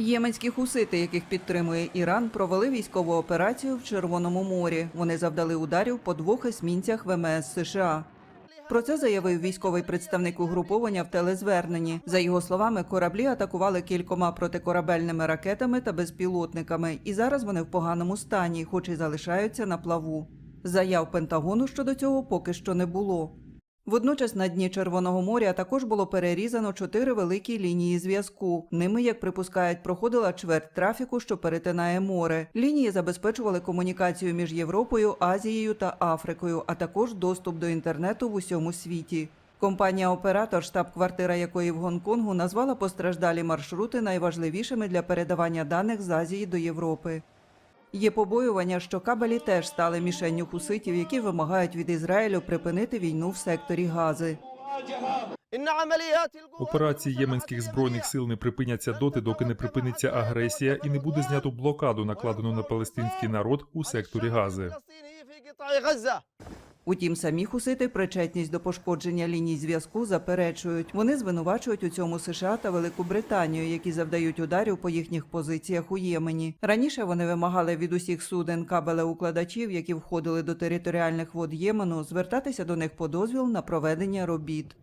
Єменські хусити, яких підтримує Іран, провели військову операцію в Червоному морі. Вони завдали ударів по двох есмінцях ВМС США. Про це заявив військовий представник угруповання в телезверненні. За його словами, кораблі атакували кількома протикорабельними ракетами та безпілотниками, і зараз вони в поганому стані, хоч і залишаються на плаву. Заяв Пентагону щодо цього поки що не було. Водночас на дні Червоного моря також було перерізано чотири великі лінії зв'язку. Ними, як припускають, проходила чверть трафіку, що перетинає море. Лінії забезпечували комунікацію між Європою, Азією та Африкою, а також доступ до інтернету в усьому світі. Компанія-оператор, штаб-квартира якої в Гонконгу, назвала постраждалі маршрути найважливішими для передавання даних з Азії до Європи. Є побоювання, що кабелі теж стали мішенню хуситів, які вимагають від Ізраїлю припинити війну в секторі Гази. Операції єменських збройних сил не припиняться доти, доки не припиниться агресія і не буде знято блокаду, накладену на палестинський народ у секторі Гази. Утім, самі хусити причетність до пошкодження ліній зв'язку заперечують. Вони звинувачують у цьому США та Велику Британію, які завдають ударів по їхніх позиціях у Ємені. Раніше вони вимагали від усіх суден кабелеукладачів, які входили до територіальних вод Ємену, звертатися до них по дозвіл на проведення робіт.